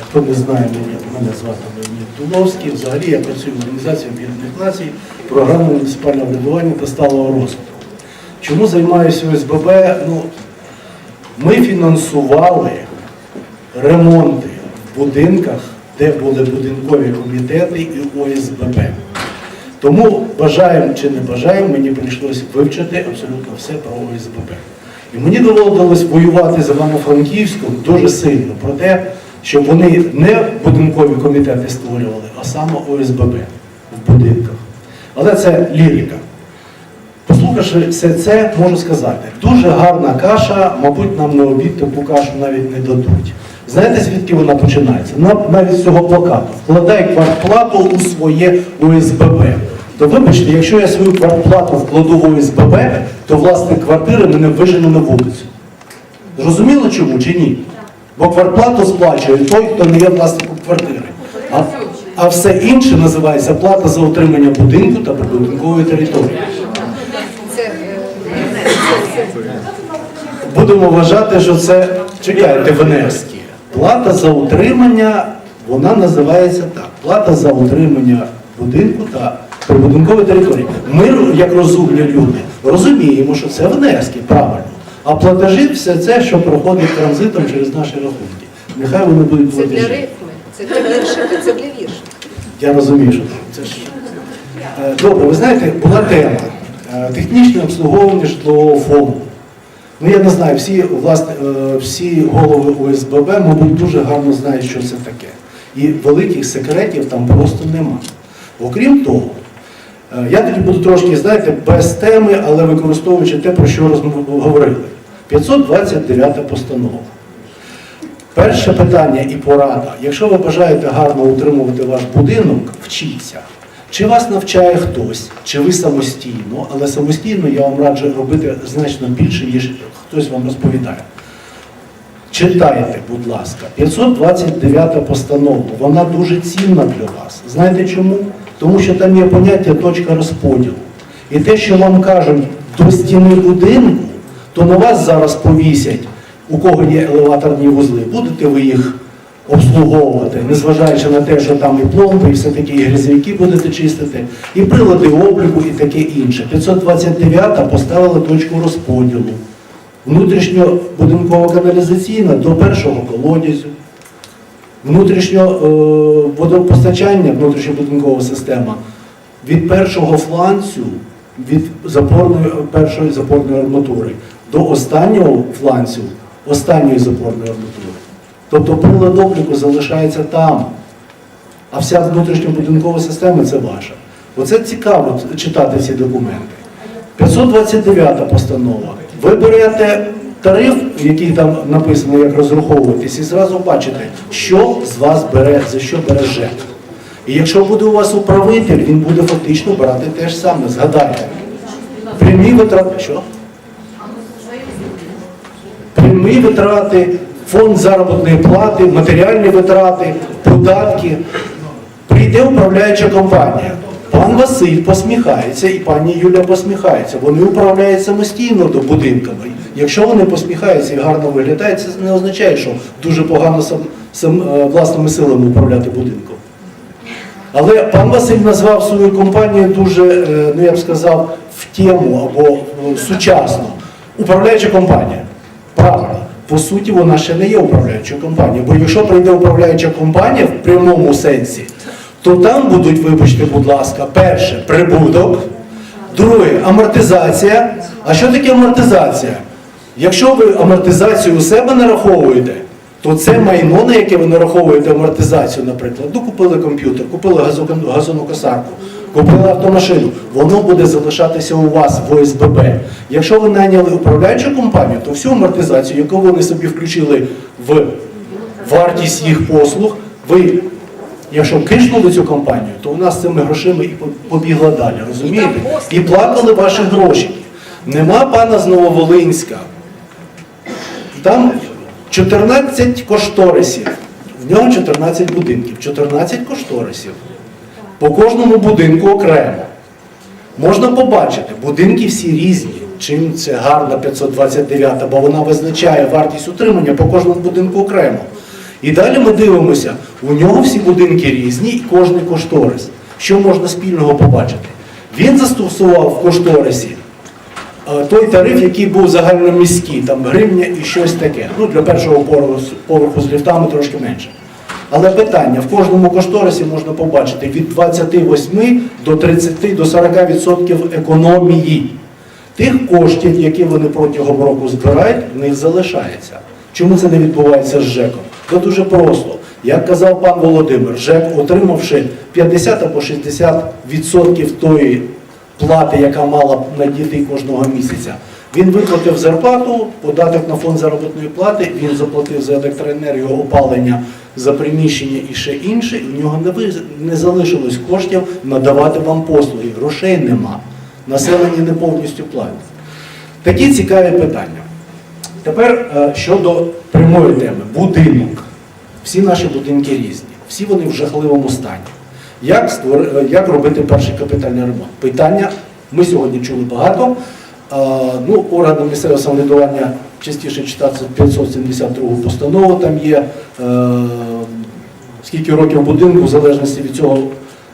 Хто не знає, мене, звати Леонід Туловський. Взагалі я працюю в Організації Об'єднаних Націй, програми муніципального врядування та сталого розвитку. Чому займаюся ОСББ? Ну, ми фінансували ремонти в будинках, де були будинкові комітети і ОСББ. Тому бажаємо чи не бажаємо, мені прийшлося вивчити абсолютно все про ОСББ. І мені доводилось воювати з Івано-Франківськом дуже сильно про те, щоб вони не будинкові комітети створювали, а саме ОСББ в будинках. Але це лірика. Послухавши все це, можу сказати, дуже гарна каша, мабуть, нам на обід таку кашу навіть не дадуть. Знаєте, звідки вона починається? Нав- Навіть з цього плакату. Вкладай квартплату у своє ОСББ. То вибачте, якщо я свою квартплату вкладу в ОСББ, то власник квартири мене вижене на вулицю. Зрозуміло чому чи ні? Бо квартплату сплачує той, хто не є власником квартири. А, а все інше називається плата за утримання будинку та прибудинкової території. Будемо вважати, що це чекайте Венерські. Плата за утримання, вона називається так. Плата за утримання будинку та прибудинкової території. Ми, як розумні люди, розуміємо, що це Венерське, правильно. А платежі все це, що проходить транзитом через наші рахунки. Нехай вони будуть це для платежі. рифми, це для віршика, це для віршика. Я розумію, що це ж. Е, Добре, ви знаєте, була тема е, технічне обслуговування житлового фонду. Ну я не знаю, всі, власне, е, всі голови ОСББ, мабуть, дуже гарно знають, що це таке. І великих секретів там просто нема. Окрім того, е, я тоді буду трошки, знаєте, без теми, але використовуючи те, про що розмов- говорили. 529 постанова. Перше питання і порада. Якщо ви бажаєте гарно утримувати ваш будинок, вчіться. Чи вас навчає хтось, чи ви самостійно, але самостійно я вам раджу робити значно більше, ніж хтось вам розповідає. Читайте, будь ласка, 529 постанова, вона дуже цінна для вас. Знаєте чому? Тому що там є поняття точка розподілу. І те, що вам кажуть до стіни будинку, то на вас зараз повісять, у кого є елеваторні вузли, будете ви їх обслуговувати, незважаючи на те, що там і пломби, і все таки і грязовики будете чистити, і прилади обліку, і таке інше. 529-та поставила точку розподілу. Внутрішньобудинково-каналізаційна до першого колодязю, внутрішньо е, водопостачання, внутрішньобудинкова система. Від першого фланцю, від запорної, першої запорної арматури до останнього фланцю, останньої запорної арматури. Тобто прилад обліку залишається там, а вся внутрішньобудинкова система це ваша. Оце цікаво читати ці документи. 529 постанова. Ви берете тариф, який там написано, як розраховуватись, і зразу бачите, що з вас бере, за що бере ЖЕК. І якщо буде у вас управитель, він буде фактично брати те ж саме. Згадайте. Прямі витрати. Що? Прямі витрати, фонд заробітної плати, матеріальні витрати, податки. Прийде управляюча компанія. Пан Василь посміхається і пані Юля посміхається. Вони управляють самостійно до будинками. Якщо вони посміхаються і гарно виглядають, це не означає, що дуже погано сам, сам, е, власними силами управляти будинком. Але пан Василь назвав свою компанію дуже, е, ну я б сказав, в тему або е, сучасно. Управляюча компанія. Правильно. По суті, вона ще не є управляючою компанією. Бо якщо прийде управляюча компанія в прямому сенсі, то там будуть, вибачте, будь ласка, перше прибуток, друге амортизація. А що таке амортизація? Якщо ви амортизацію у себе нараховуєте, то це майно, на яке ви нараховуєте амортизацію, наприклад, ну купили комп'ютер, купили газокон- газонокосарку, купили автомашину, воно буде залишатися у вас в ОСББ. Якщо ви найняли управляючу компанію, то всю амортизацію, яку вони собі включили в вартість їх послуг, ви, якщо кишнули цю компанію, то у нас цими грошима і побігла далі, розумієте? І плакали ваші гроші. Нема пана з Нововолинська. Там 14 кошторисів. В нього 14 будинків, 14 кошторисів. По кожному будинку окремо. Можна побачити, будинки всі різні. Чим це гарна 529, бо вона визначає вартість утримання по кожному будинку окремо. І далі ми дивимося, у нього всі будинки різні і кожний кошторис. Що можна спільного побачити? Він застосував в кошторисі е, той тариф, який був загальноміський, там гривня і щось таке. Ну, для першого поверху, поверху з ліфтами трошки менше. Але питання, в кожному кошторисі можна побачити від 28 до 30 до 40% економії. Тих коштів, які вони протягом року збирають, в них залишається. Чому це не відбувається з ЖЕКом? Це дуже просто. Як казав пан Володимир, ЖЕК, отримавши 50 або 60% тої плати, яка мала надійти кожного місяця, він виплатив зарплату, податок на фонд заробітної плати, він заплатив за електроенергію, опалення, за приміщення і ще інше, і в нього не, залишилось коштів надавати вам послуги. Грошей нема. Населення не повністю платить. Такі цікаві питання. Тепер е, щодо прямої теми будинок. Всі наші будинки різні, всі вони в жахливому стані. Як, створи, е, як робити перший капітальний ремонт? Питання ми сьогодні чули багато. Ну, органи місцевого самоврядування частіше читати 572 постанову, там є е, скільки років будинку, в залежності від цього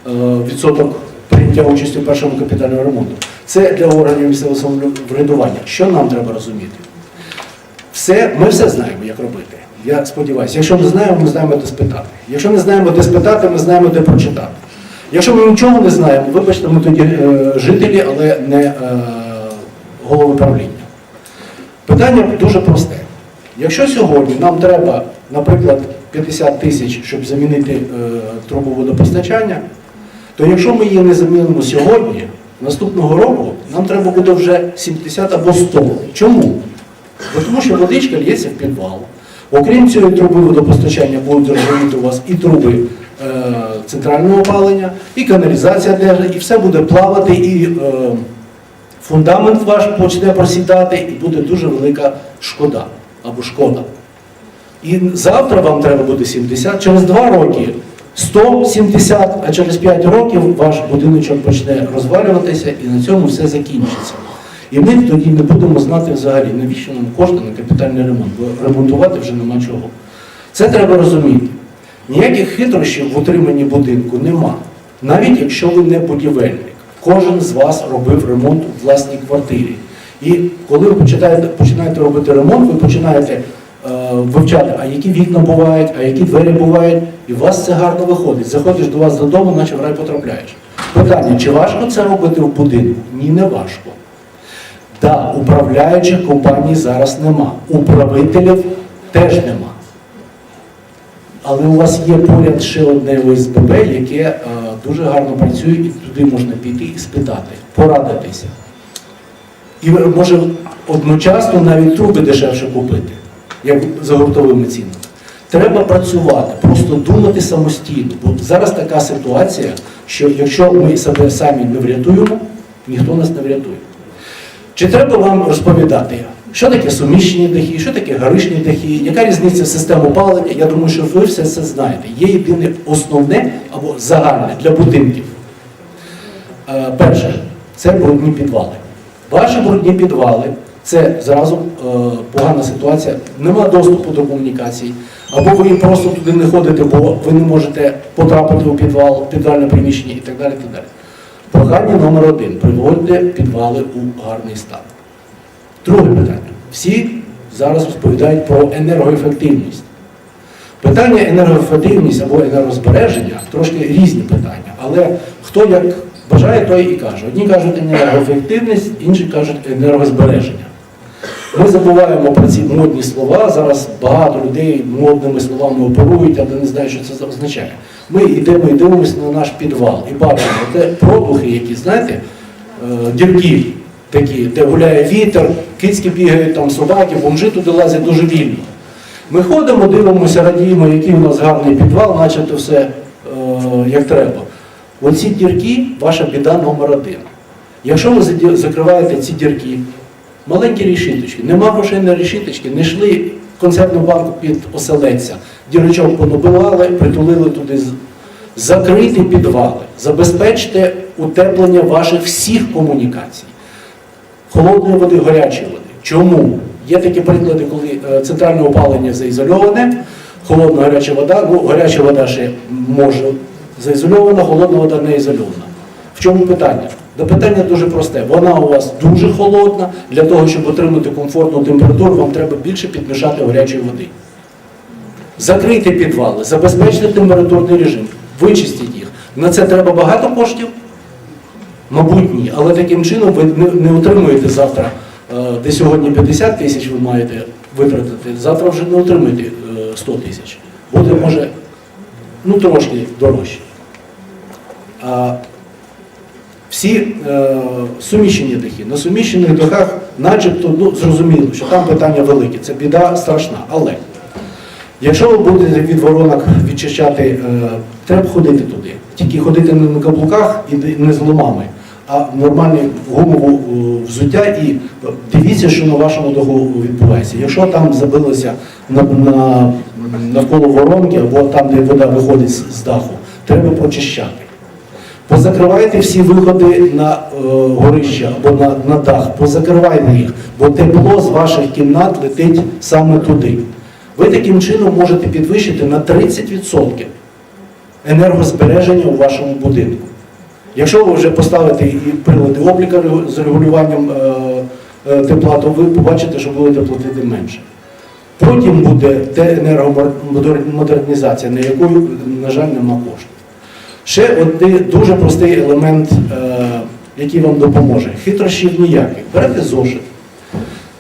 е, відсоток прийняття участі в першому капітальному ремонту. Це для органів місцевого самоврядування. Що нам треба розуміти? Все, ми все знаємо, як робити. Я сподіваюся. Якщо не знаємо, ми знаємо, де спитати. Якщо не знаємо, де спитати, ми знаємо, де прочитати. Якщо ми нічого не знаємо, вибачте, ми тоді е, жителі, але не е, голови правління. Питання дуже просте. Якщо сьогодні нам треба, наприклад, 50 тисяч, щоб замінити е, трубу водопостачання, то якщо ми її не замінимо сьогодні, наступного року нам треба буде вже 70 або 100. Чому? Бо тому що водичка лється в підвал. Окрім цієї труби водопостачання будуть розуміти у вас і труби е, центрального опалення, і каналізація теж, і все буде плавати, і е, фундамент ваш почне просідати, і буде дуже велика шкода або шкода. І завтра вам треба буде 70, через 2 роки 170, а через 5 років ваш будиночок почне розвалюватися і на цьому все закінчиться. І ми тоді не будемо знати взагалі, навіщо нам кошти на капітальний ремонт, бо ремонтувати вже нема чого. Це треба розуміти. Ніяких хитрощів в утриманні будинку нема. Навіть якщо ви не будівельник. Кожен з вас робив ремонт у власній квартирі. І коли ви починаєте, починаєте робити ремонт, ви починаєте е, вивчати, а які вікна бувають, а які двері бувають, і у вас це гарно виходить. Заходиш до вас додому, наче в рай потрапляєш. Питання, чи важко це робити в будинку? Ні, не важко. Так, управляючих компаній зараз нема. Управителів теж нема. Але у вас є поряд ще одне ОСББ, яке е, дуже гарно працює, і туди можна піти і спитати, порадитися. І може одночасно навіть труби дешевше купити, як за гуртовими цінами. Треба працювати, просто думати самостійно. Бо зараз така ситуація, що якщо ми себе самі не врятуємо, ніхто нас не врятує. Чи треба вам розповідати, що таке суміщені дахи, що таке гаришні дахи, яка різниця систем опалення? Я думаю, що ви все це знаєте. Є єдине основне або загальне для будинків. Е, Перше, це брудні підвали. Ваші брудні підвали це зразу е, погана ситуація, нема доступу до комунікацій, або ви просто туди не ходите, бо ви не можете потрапити у підвал, підвальне приміщення і так далі. Так далі. Прохання номер один. Приводьте підвали у гарний стан. Друге питання. Всі зараз розповідають про енергоефективність. Питання енергоефективність або енергозбереження трошки різні питання, але хто як бажає, той і каже. Одні кажуть енергоефективність, інші кажуть енергозбереження. Ми забуваємо про ці модні слова. Зараз багато людей модними словами оперують, але не знають, що це означає. Ми йдемо і дивимося на наш підвал і бачимо те продухи, які, знаєте, е, дірки такі, де гуляє вітер, кицьки бігають, там собаки, бомжи туди лазять дуже вільно. Ми ходимо, дивимося, радіємо, який у нас гарний підвал, начебто все е, як треба. Оці дірки ваша біда номер один. Якщо ви закриваєте ці дірки, маленькі рішиточки, нема грошей на рішиточки, не йшли концертну банку під оселедця, дірочок понабивали, притулили туди. з- Закрийте підвали, забезпечте утеплення ваших всіх комунікацій холодної води, гарячої води. Чому? Є такі приклади, коли е, центральне опалення заізольоване, холодна гаряча вода. Ну, гаряча вода ще може заізольована, холодна вода не ізольована. В чому питання? Да питання дуже просте. Вона у вас дуже холодна. Для того, щоб отримати комфортну температуру, вам треба більше підмішати гарячої води. Закрийте підвали, забезпечте температурний режим, вичистіть їх. На це треба багато коштів? Мабуть, ні. Але таким чином ви не, не отримуєте завтра, е, де сьогодні 50 тисяч ви маєте витратити, завтра вже не отримаєте е, 100 тисяч. Буде, може, ну трошки дорожче. А всі е, суміщені дахи. На суміщених дахах, начебто, ну, зрозуміло, що там питання велике, це біда страшна. Але якщо ви будете від воронок відчищати, е, треба ходити туди. Тільки ходити не на каблуках і не з ломами, а нормальне гумове взуття і дивіться, що на вашому даху відбувається. Якщо там забилося на, на, навколо воронки, або там, де вода виходить з, з даху, треба почищати. Позакривайте всі виходи на е, горище або на, на дах, позакривайте їх, бо тепло з ваших кімнат летить саме туди. Ви таким чином можете підвищити на 30% енергозбереження у вашому будинку. Якщо ви вже поставите і прилади обліка з регулюванням е, е, тепла, то ви побачите, що будете платити менше. Потім буде те енергомодернізація, на яку, на жаль, нема коштів. Ще один дуже простий елемент, е, який вам допоможе. Хитрощів ніяких. Берете зошит,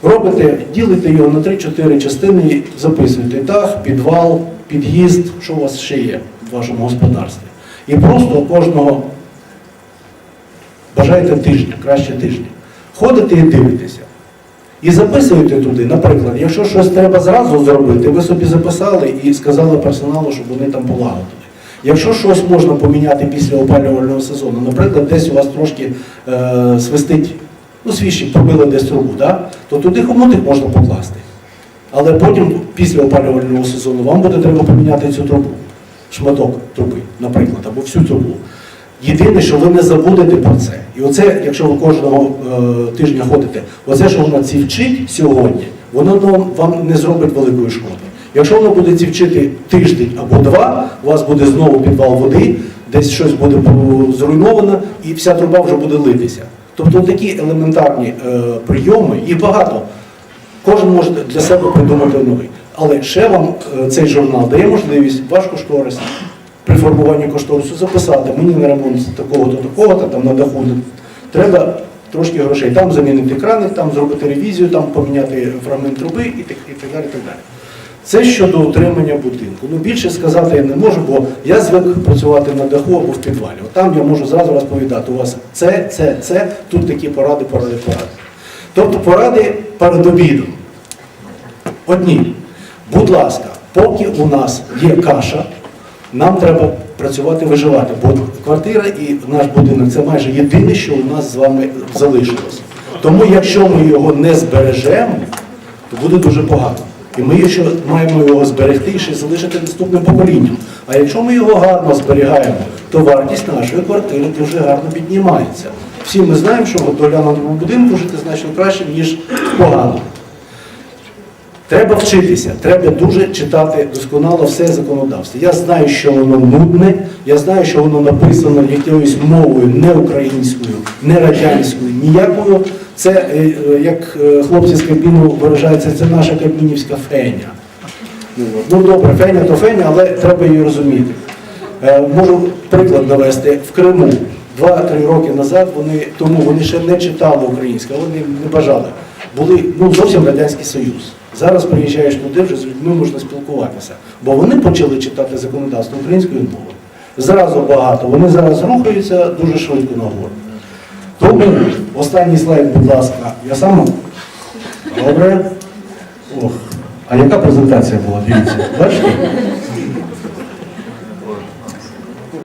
робите, ділите його на 3-4 частини записуєте дах, підвал, під'їзд, що у вас ще є в вашому господарстві. І просто кожного бажаєте тижня, краще тижня. Ходите і дивитеся. І записуєте туди, наприклад, якщо щось треба зразу зробити, ви собі записали і сказали персоналу, щоб вони там полагодили. Якщо щось можна поміняти після опалювального сезону, наприклад, десь у вас трошки е, свистить, ну свіжі пробили десь трубу, да? то туди хомутик можна покласти. Але потім, після опалювального сезону, вам буде треба поміняти цю трубу, шматок труби, наприклад, або всю трубу. Єдине, що ви не забудете про це. І оце, якщо ви кожного е, тижня ходите, оце, що воно цівчить сьогодні, воно вам- не зробить великої шкоди. Якщо воно буде цівчити тиждень або два, у вас буде знову підвал води, десь щось буде зруйновано, і вся труба вже буде литися. Тобто такі елементарні е, прийоми, їх багато. Кожен може для себе придумати новий. Але ще вам е, цей журнал дає можливість ваш кошторис при формуванні кошторису записати мені на ремонт такого-то, такого-то, там на даху. Треба трошки грошей. Там замінити крани, там зробити ревізію, там поміняти фрагмент труби і так, і так далі. і так далі. Це щодо утримання будинку. Ну більше сказати я не можу, бо я звик працювати на даху або в підвалі. От там я можу зразу розповідати, у вас це, це, це, тут такі поради, поради, поради. Тобто поради перед обідом. Одні, будь ласка, поки у нас є каша, нам треба працювати, виживати, бо квартира і наш будинок це майже єдине, що у нас з вами залишилось. Тому якщо ми його не збережемо, то буде дуже погано. І ми ще маємо його зберегти і ще залишити наступним поколінням. А якщо ми його гарно зберігаємо, то вартість нашої квартири дуже гарно піднімається. Всі ми знаємо, що в доглянутому будинку жити значно краще, ніж в поганому. Треба вчитися, треба дуже читати досконало все законодавство. Я знаю, що воно нудне, я знаю, що воно написано якоюсь мовою не українською, не радянською, ніякою. Це, е, е, як е, хлопці з Кабміну виражаються, це наша кабмінівська феня. Ну. Добре, феня то феня, але треба її розуміти. Можу приклад навести. В Криму 2-3 роки назад вони тому вони ще не читали українську, вони не бажали. Були ну, зовсім Радянський Союз. Зараз приїжджаєш туди, вже з людьми можна спілкуватися. Бо вони почали читати законодавство українською мовою. Зразу багато. Вони зараз рухаються дуже швидко нагору. Тому останній слайд, будь ласка, я сам. Добре. Ох. А яка презентація була? Дивіться. Бачите?